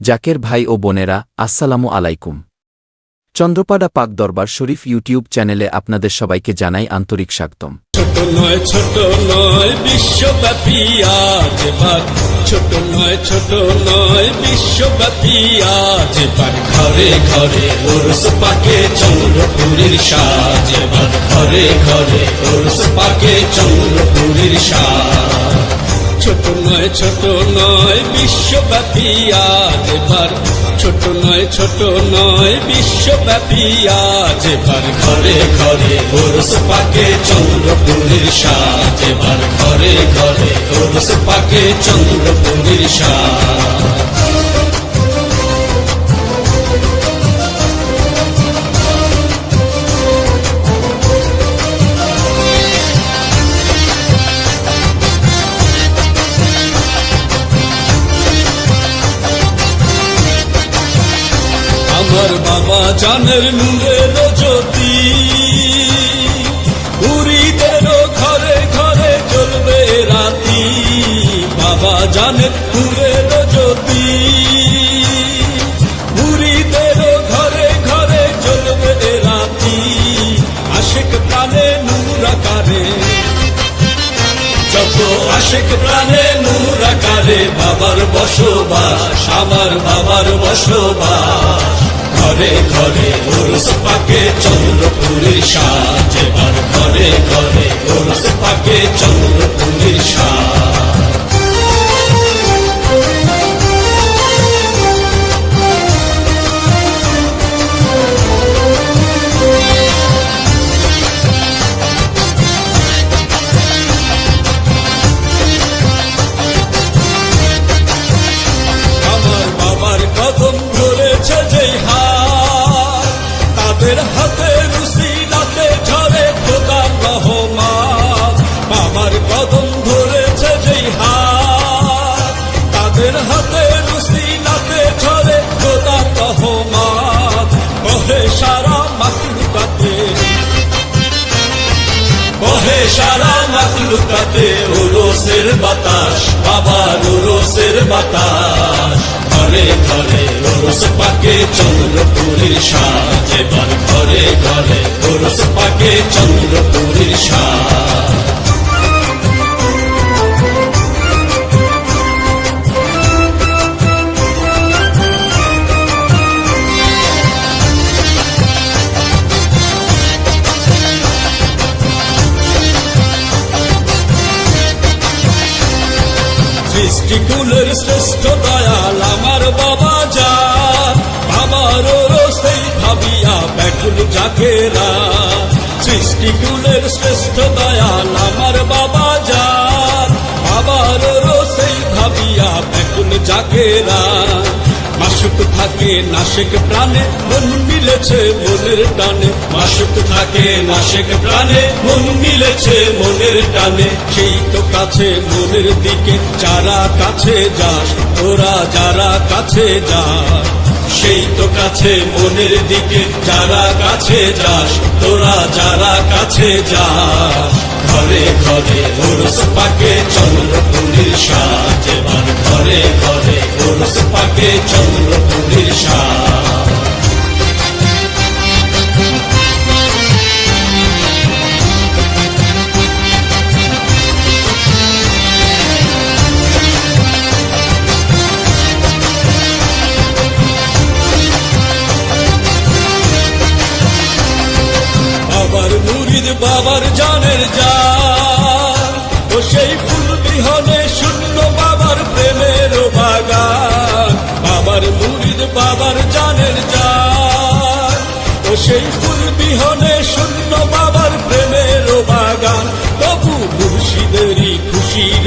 জাকের ভাই ও বোনেরা, আসসালামু আলাইকুম। চন্দ্রপাড়া পাক দরবার শরীফ ইউটিউব চ্যানেলে আপনাদের সবাইকে জানাই আন্তরিক স্বাগতম। ছোট নয় বিশ্বব্যাপী ছোট নয় ছোট নয়, বিশ্বব্যাপী ঘরে ঘরে ওরস পাকে চন্দ্রপুরীর ঘরে ঘরে ওরস পাকে চন্দ্রপুরীর সাজ ছোট নয় ছোট নয়, বিশ্বব্যাপী আজ এবার। ছোট নয় ছোট নয়, বিশ্বব্যাপী আজ এবার। ঘরে ঘরে ওরস পাকে চন্দ্রপুরীর সাজ এবার। ঘরে ঘরে ওরস পাকে চন্দ্রপুরীর সাজ। আমার বাবা জানের নূরের জ্যোতি পুরীদেরও ঘরে ঘরে জ্বলবে রাতি। বাবা জানের নূরের জ্যোতি পুরীদেরও ঘরে ঘরে জ্বলবে রাতি। আশেক প্রাণে নূর আকারে। যত আশেক প্রাণে নূর আকারে, বাবার বসবাস, আমার বাবার বসবাস। ঘরে ঘরে ওরস পাকে চন্দ্রপুরী সাজ এবার ঘরে ঘরে ওরস পাকে চন্দ্রপুরী সাজ। তাদের হাতে রুসিলাতে ঝরে খোদার রহমান কহে সারা মাতৃকাতে বহে সারা মাতলুকাতে উরসের বাতাস, বাবার উরসের বাতাস। ঘরে ঘরে উরস পাকে চন্দ্রপুরীর সাজ। এবার ঘরে ঘরে উরস পাকে চন্দ্রপুরীর সাজ। সৃষ্টিকুলের শ্রেষ্ঠ দয়াল আমার বাবা যা। আমার সেই ভাবিয়া ব্যাকুল জাকেরা সৃষ্টিকুলের শ্রেষ্ঠ দয়াল আমার বাবা যা। আমার সেই ভাবিয়া ব্যাকুল জাকেরা থাকে নাসিক প্রাণে, মন মিলেছে মনের টানে। মাসুক থাকে নাসিক প্রাণে, মন মিলেছে মনের টানে। সেই তো কাছে মনের দিকে, যারা কাছে যাস যারা কাছে যাস। সেই তো কাছে মনের দিকে, যারা কাছে যাস, তোরা যারা কাছে যাস। ঘরে ঘরে ওরস পাকে চন্দ্রপুরীর সাজ এবার ঘরে ঘরে ওরস পাকে চন্দ্রপুরীর বাবার বাবার জানের যা ও সেই ফুল বিহনে শূন্য বাবার প্রেমের বাগান। বাবার মুরিদ বাবার জানের যা ও সেই ফুল বিহনে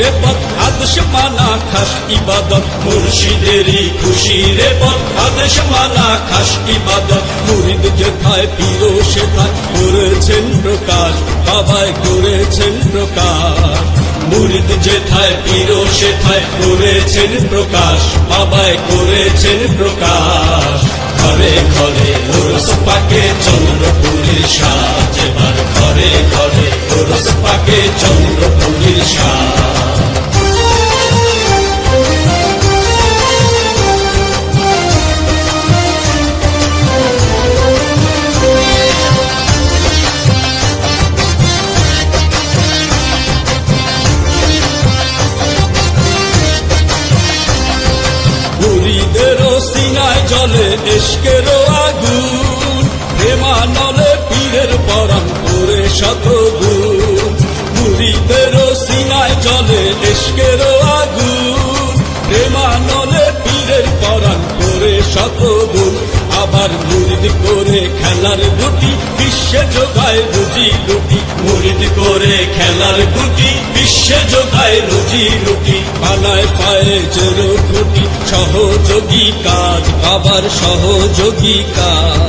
রে পথ মানা খাস, ইবাদত, মুর্শিদেরই খুশি রে পথ। মানা খাস, ইবাদত যেথায় পিরো সেথায়। করেছেন প্রকাশ বাবায় করেছেন প্রকাশ। যেথায় পিরো সেথায়, করেছেন প্রকাশ বাবায় করেছেন প্রকাশ। ঘরে ঘরে ওরস পাকে চন্দ্রপুরীর সাজ ঘরে ঘরে ওরস পাকে চন্দ্রপুরীর সাজ। জলে এসকেরও আগুন প্রেমানলে পীরের পরাম করে শতগুণ মুড়িদেরও সিনায় জলে এসকেরও আগুন প্রেমানলে পীরের পরাণ শতগুণ আবার মুরিদ করে খেলার গুটি, বিশ্বে যোগায় বুঝি রুটি মুরিদ করে খেলার গুটি বিশ্বে যোগায় রুজি রুটি পানায় পায়ে চেরো খুটি সহযোগী কাজ, বাবার সহযোগী কাজ।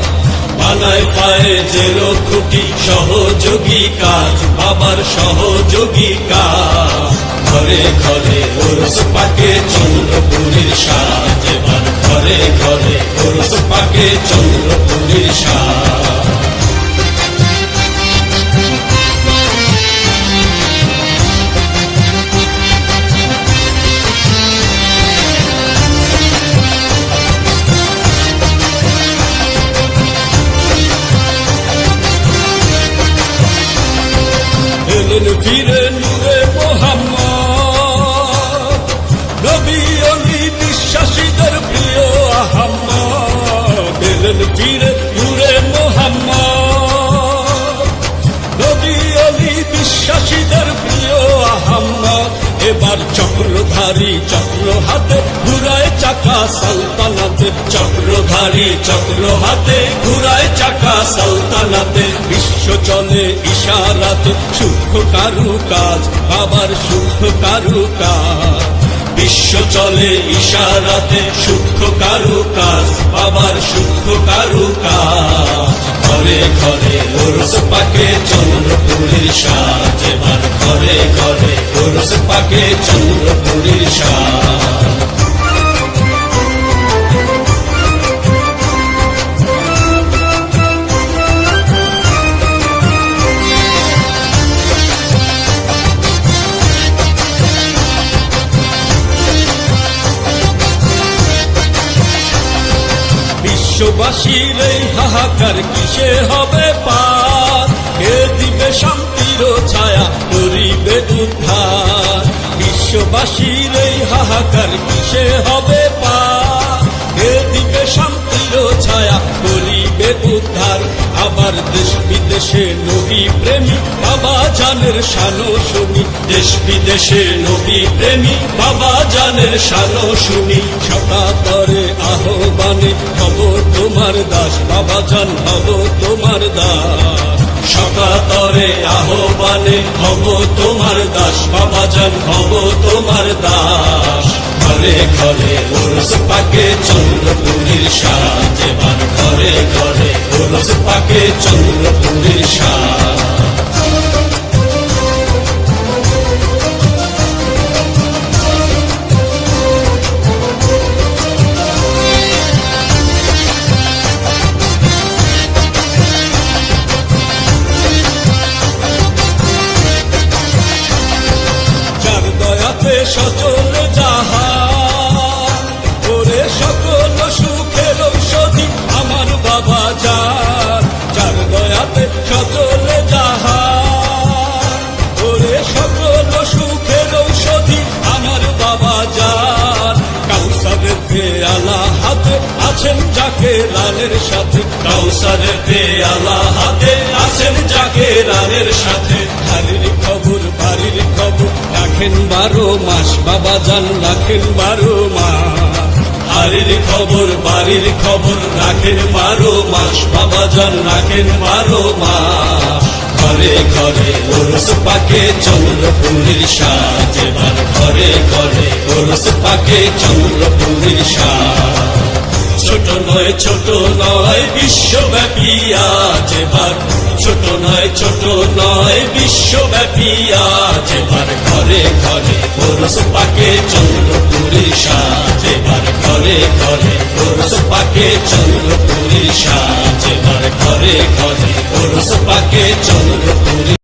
পানায় পায়ে চেরো খুটি সহযোগী কাজ, বাবার সহযোগী কাজ। ঘরে ঘরে ওরস পাকে চন্দ্রপুরীর সাজ এবার ঘরে ঘরে ওরস পাকে চন্দ্রপুরীর সাজ। ফিরে, নূরে মোহাম্মদ। নবী অলি বিশ্বাসীদের প্রিয় আহম্মদ। এবার চক্রধারী চক্র হাতে, ঘুরায় চাকা সালতানাতে। চক্রধারী চক্র হাতে, ঘুরায় চাকা সালতানাতে। বিশ্ব চলে ইশারাতে সূক্ষ্ম কারু কাজ আবার সূক্ষ্ম কারু কাজ বিশ্ব চলে ইশারাতে সূক্ষ্ম কারু কাজ বাবার সূক্ষ্ম কারু কাজ ঘরে ঘরে ওরস পাকে চন্দ্রপুরীর সাজ, এবার ঘরে ঘরে ওরস পাকে চন্দ্রপুরীর সাজ। বিশ্ববাসীর এই হাহাকার কিসে হবে পার? কে দিবে শান্তির ছায়া, করিবে উদ্ধার? বিশ্ববাসীর এই হাহাকার কিসে হবে পার? কে দিবে শান্তির ছায়া, করিবে উদ্ধার? আবার দেশ বিদেশে নবী প্রেমী, বাবা জানের শানো শুনি। দেশ বিদেশে নবী প্রেমী, বাবা জানের শানো শুনি। সকাতরে আহ্বানে হব তোমার দাস, বাবা জান হব তোমার দাস। সকাতরে আহ্বানে হব তোমার দাস, বাবা যান হব তোমার দাস। ঘরে ঘরে ওরস পাকে চন্দ্রপুরীর সাজ ঘরে ঘরে ওরস পাকে চন্দ্রপুরীর সাজ। লালের সাথে কাউসারের পেয়ালা হাতে আছেন যাকে লালের সাথে। হারির খবর বাড়ির খবর রাখেন বারো মাস, বাবা জান রাখেন বারো মাস। হারির খবর বাড়ির খবর রাখেন বারো মাস, বাবা জান রাখেন বারো মাস। ঘরে ঘরে ওরস পাকে চন্দ্রপুরীর সাজ, এবার ঘরে ঘরে ওরস পাকে চন্দ্রপুরীর সাজ। ছোট নয় ছোট নয়, বিশ্বব্যাপী আজ এবার। ছোট নয় ছোট নয়, বিশ্বব্যাপী আজ এবার। ঘরে ঘরে ওরস পাকে চন্দ্রপুরীর সাজ এবার। ঘরে ঘরে ওরস পাকে চন্দ্রপুরীর সাজ এবার। ঘরে ঘরে ওরস পাকে চন্দ্রপুরী